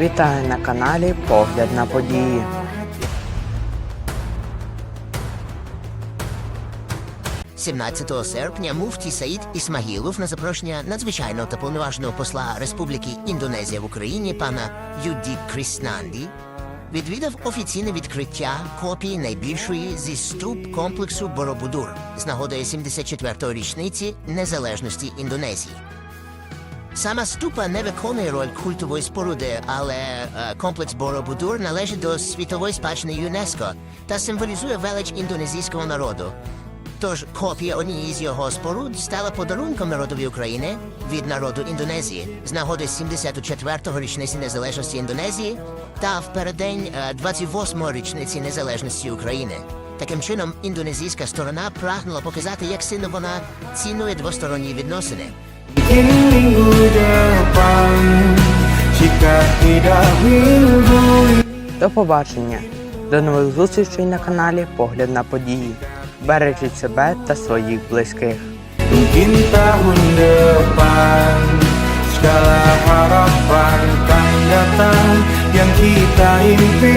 Вітаю на каналі Погляд на події. – 17 серпня муфті Саїд Ісмагілов на запрошення надзвичайного та повноважного посла Республіки Індонезія в Україні пана Юді Кріснанді відвідав офіційне відкриття копії найбільшої зі ступ комплексу Боробудур з нагодою 74-ї річниці незалежності Індонезії. Сама ступа не виконує роль культової споруди, але е, комплекс Боробудур належить до світової спадщини ЮНЕСКО та символізує велич індонезійського народу. Тож копія однієї з його споруд стала подарунком народові України від народу Індонезії з нагоди 74-го річниці незалежності Індонезії та в переддень е, 28-го річниці незалежності України. Таким чином, індонезійська сторона прагнула показати, як сильно вона цінує двосторонні відносини. Mungkin minggu depan Jika tidak minggu До побачення! До нових зустрічей на каналі Погляд на події. Бережіть себе та своїх близьких. Mungkin tahun depan Segala harapan akan datang Yang kita impikan